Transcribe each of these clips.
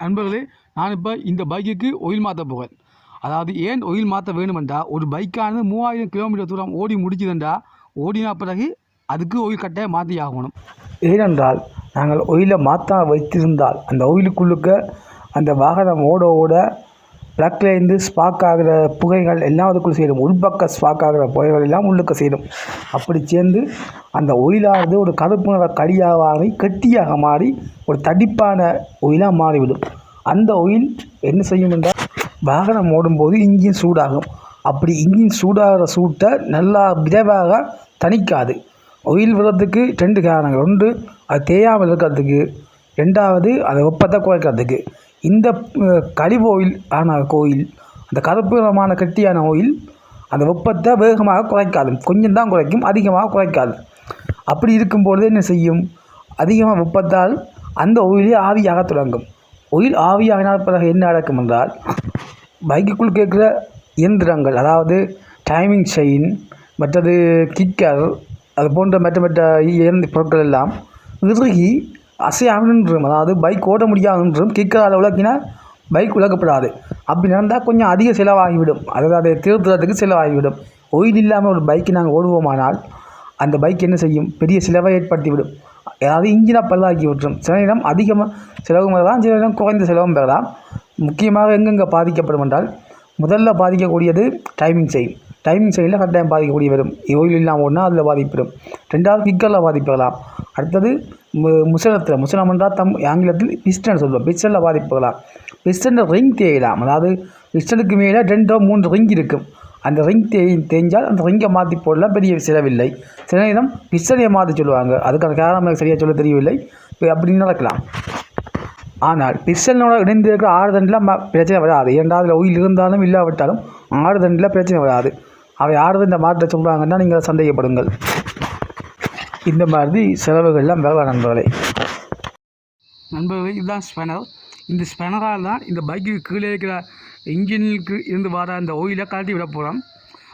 நண்பர்களே நான் இப்போ இந்த பைக்குக்கு ஒயில் மாற்ற போகிறேன் அதாவது ஏன் ஒயில் மாற்ற வேணுமெண்டா ஒரு பைக்கானது மூவாயிரம் கிலோமீட்டர் தூரம் ஓடி முடிக்குதுண்டா ஓடின பிறகு அதுக்கு ஒயில் கட்டாயம் மாற்றி ஆகணும். ஏனென்றால் நாங்கள் ஒயிலை மாற்ற வைத்திருந்தால் அந்த ஒயிலுக்குள்ளுக்க அந்த வாகனம் ஓட ஓட ப்ளக்லேருந்து ஸ்பாக் ஆகிற புகைகள் எல்லாம் அதுக்குள்ளே சேரும். உள்பக்க ஸ்பாக் ஆகிற புகைகள் எல்லாம் உள்ளுக்க சேரும். அப்படி சேர்ந்து அந்த ஒயிலானது ஒரு கருப்பு நிற கடியாக மாறி கெட்டியாக மாறி ஒரு தடிப்பான ஒயிலாக மாறிவிடும். அந்த ஒயில் என்ன செய்யும் என்றால் வாகனம் ஓடும்போது இன்ஜின் சூடாகும். அப்படி இன்ஜின் சூடாகிற சூட்டை நல்லா விரைவாக தணிக்காது. ஒயில் விடுறதுக்கு ரெண்டு காரணங்கள். ஒன்று அது தேயாமல் இருக்கிறதுக்கு. ரெண்டாவது அதை வெப்பத்தை குறைக்கிறதுக்கு. இந்த கழிவு ஓயில் ஆன கோயில் அந்த கருப்பு கெட்டியான ஓயில் அந்த வெப்பத்தை வேகமாக குறைக்காது. கொஞ்சம் தான் குறைக்கும் அதிகமாக குறைக்காது. அப்படி இருக்கும்பொழுது என்ன செய்யும்? அதிகமாக வெப்பத்தால் அந்த ஒயிலே ஆவியாக தொடங்கும். ஒயில் ஆவியாகினால் பிறகு என்ன நடக்கும் என்றால் பைக்குக்குள் கேட்குற இயந்திரங்கள் அதாவது டைமிங் செயின் மற்றது கிக்கர் அது போன்ற மற்ற மற்ற இயந்திர பொருட்கள் எல்லாம் இறுகி அசையாமல் அதாவது பைக் ஓட்ட முடியாது நின்றும் கிக்கரால் உலக்கினா பைக் உலக்கப்படாது அப்படி நடந்தால் கொஞ்சம் அதிக செலவாகிவிடும். அதாவது அதை திருத்துறதுக்கு செலவாகிவிடும். ஒயில் இல்லாமல் ஒரு பைக்கை நாங்கள் ஓடுவோமானால் அந்த பைக் என்ன செய்யும்? பெரிய செலவை ஏற்படுத்திவிடும். அதாவது இன்ஜினாக பல்லாக்கி விட்டுரும் சில நேரம் அதிகமாக செலவும் பெறலாம் சில நேரம் குறைந்த செலவும் பெறலாம். முக்கியமாக எங்கெங்கே பாதிக்கப்படும் என்றால் முதல்ல பாதிக்கக்கூடியது டைமிங் செயின் டைமிங் செயினில் கட்டாயம் பாதிக்கக்கூடிய வரும். ஓயில் இல்லாமல் ஒன்றா அதில் பாதிப்பிடும் ரெண்டாவது கிக்கரில் பாதிப்பிடலாம் அடுத்தது மு- முசலத்தில் முசலம் என்றால் தம் ஆங்கிலத்தில் பிஸ்டன் சொல்லுவோம். பிஸ்டனில் பாதிப்பு பிஸ்டனில் ரிங் தேயலாம். அதாவது பிஸ்டனுக்கு மேலே ரெண்டோ மூன்று ரிங் இருக்கும். அந்த ரிங் தேய் தேய்ஞ்சால் அந்த ரிங்கை மாற்றி போடலாம். பெரிய செலவில்லை. சில நேரம் பிஸ்டனையை மாற்றி சொல்லுவாங்க. அதுக்கான காரணம் எனக்கு சரியாக சொல்ல தெரியவில்லை. இப்போ அப்படின்னு நடக்கலாம். ஆனால் பிஸ்டனோட இணைந்து இருக்கிற ஆறுதண்டில் ம பிரச்சனை வராது. இரண்டாவது உயில் இருந்தாலும் இல்லாவிட்டாலும் ஆறுதண்டில் பிரச்சனை வராது. அவை ஆறுதண்டை மாற்ற சொல்கிறாங்கன்னா நீங்கள் சந்தேகப்படுங்கள். இந்த மாதிரி செலவுகள்லாம் வேலை நண்பர்களே. நண்பர்களே இதுதான் ஸ்பெனர் இந்த ஸ்பெனரால் தான் இந்த பைக்கு கீழே இருக்கிற இன்ஜினுக்கு இருந்து வர அந்த ஒயிலை கழட்டி விட போகிறோம்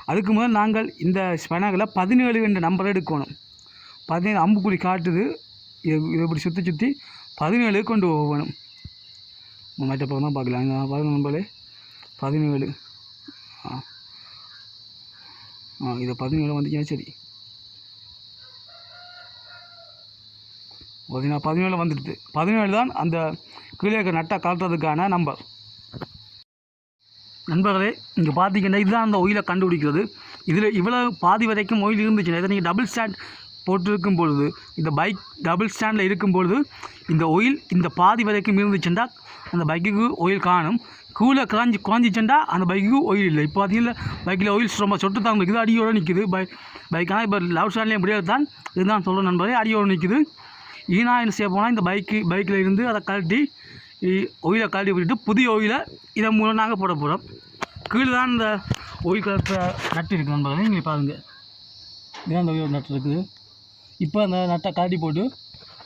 அதுக்கு முதல் நாங்கள் இந்த ஸ்பெனரில் பதினேழு என்ற நம்பர் எடுக்கணும். பதினேழு அம்புக்குடி காட்டுது. இது இப்படி சுற்றி சுற்றி பதினேழு கொண்டு போகணும். மற்ற பக்கம் தான் பார்க்கலாம். இங்கே பாருங்க நண்பர்களே. பதினேழு. ஆ. ஆ இதை பதினேழு வந்துச்சுன்னா சரி. பதினா பதினேழு வந்துடுது. பதினேழு தான் அந்த கீழே இருக்க நட்டை கலட்டுறதுக்கான நம்பர் நண்பர்களே இங்கே பார்த்தீங்கன்னா இதுதான் அந்த ஒயிலை கண்டுபிடிக்கிறது. இதில் இவ்வளோ பாதி வரைக்கும் ஒயில் இருந்துச்சுன்னா இதை நீங்கள் டபுள் ஸ்டாண்ட் போட்டிருக்கும் பொழுது இந்த பைக் டபுள் ஸ்டாண்டில் இருக்கும் பொழுது இந்த ஒயில் இந்த பாதி வரைக்கும் இருந்துச்சுன்னா அந்த பைக்குக்கு ஒயில் காணும். கீழே காஞ்சி குறைஞ்சிச்சுண்டா அந்த பைக்குக்கு ஒயில் இல்லை. இப்போ பார்த்தீங்கன்னா பைக்கில் ஒயில் ரொம்ப சொட்டு தான் இருக்குது. அடியோடு நிற்குது பை பைக்கான இப்போ லவ் ஸ்டாண்ட்லேயும் முடியாது தான் இதுதான் சொல்கிறேன் நண்பரே அடியோடு நிற்குது ஈனா என்ன செய்ய போனால் இந்த பைக்கு பைக்கில் இருந்து அதை கழட்டி ஒயிலை கழட்டி விட்டுட்டு புதிய ஒயிலை இதன் மூலம் நாங்கள் போட போகிறோம் கீழே தான் இந்த ஒயில் கலத்தை நட்டு இருக்குது நண்பர்களே நீங்கள் பாருங்க. இதுதான் அந்த ஒயில் நட்டு இருக்குது. இப்போ அந்த நட்டை கழட்டி போட்டு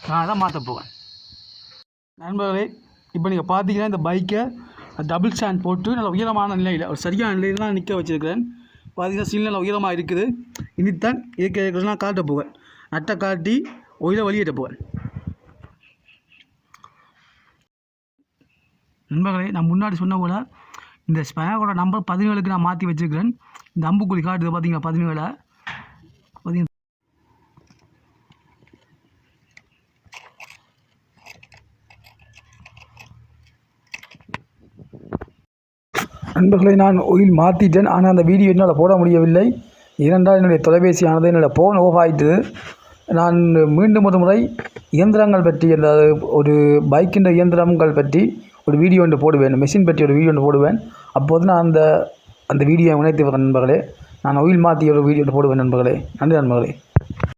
நான் அதை மாற்ற போவேன் நண்பர்களே இப்போ நீங்கள் பார்த்தீங்கன்னா இந்த பைக்கை டபுள் ஸ்டாண்ட் போட்டு நல்ல உயரமான நிலையில் ஒரு சரியான நிலையில் தான் நிற்க வச்சுருக்கிறேன். பார்த்தீங்கன்னா சீல் நல்ல உயரமாக இருக்குது இனித்தான் இருக்க நான் காட்ட போவேன் நட்டை காட்டி ஒயிலை வெளியேற்ற போவேன் நண்பர்களே நான் முன்னாடி சொன்ன போல இந்த ஸ்பேனரோட நம்பர் பதினேழுக்கு நான் மாற்றி வச்சுருக்கிறேன். இந்த அம்புக்குழி காட்டுது பார்த்தீங்களா பதினேழை? நண்பர்களை நான் ஒயில் மாற்றிட்டேன் ஆனால் அந்த வீடியோ என்னால் போட முடியவில்லை. ஏனென்றால் என்னுடைய தொலைபேசியானது என்னோடய ஃபோன் ஓஃப் ஆகிட்டு நான் மீண்டும் ஒரு முறை இயந்திரங்கள் பற்றி அந்த ஒரு பைக்கின்ற இயந்திரங்கள் பற்றி ஒரு வீடியோ ஒன்று போடுவேன் மெஷின் பற்றி ஒரு வீடியோ ஒன்று போடுவேன். அப்போது நான் அந்த அந்த வீடியோ இணைத்து வர நண்பர்களே நான் ஒயில் மாற்றி ஒரு வீடியோ ஒன்று போடுவேன் நண்பர்களே. நன்றி நண்பர்களே.